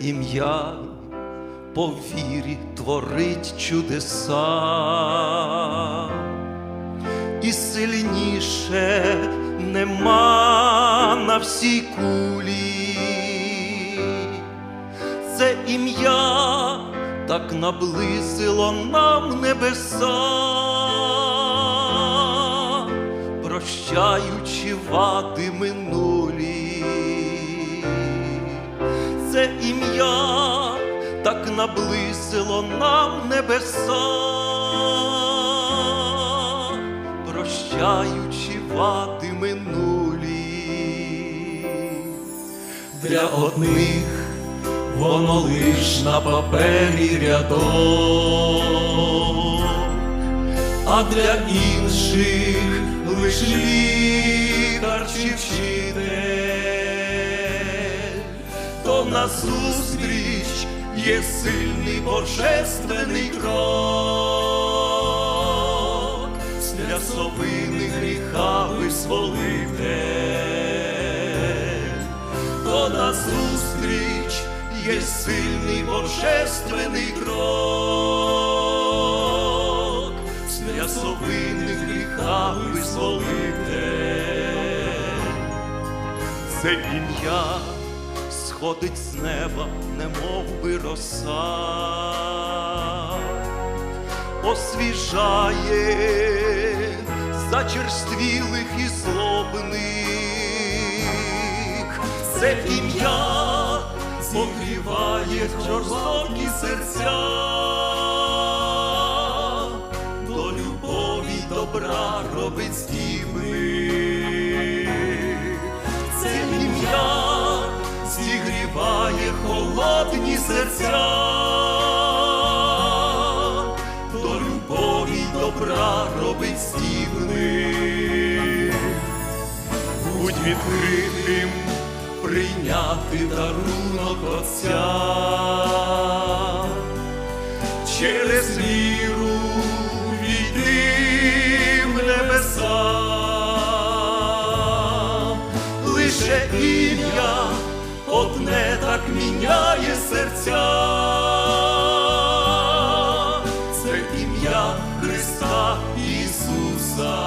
ім'я по вірі творить чудеса, і сильніше нема на всій кулі. Це ім'я так наблизило нам небеса, прощаючи вади минулі. Ім'я так наблизило нам небеса, прощаючи вади минулі. Для одних воно лиш на папері рядок, а для інших лиш лікар чи вчитель, то назустріч є сильний божественний крок, для совини гріха визволитель то назустріч є сильний божественний крок, для совини гріха визволитель. Це ім'я сходить з неба, немов би роса, освіжає зачерствілих і злобних. Це ім'я зігріває жорстокі серця, до любові добра робить здібних. Серця, до любові добра робить здібних. Будь відкритим прийняти дарунок Отця через віру війти в небеса, лише ім'я одне так міняє серця. Це ім'я Христа Ісуса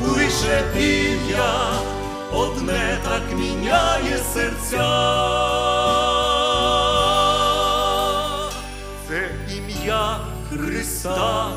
лише ім'я одне так міняє серця. Це ім'я Христа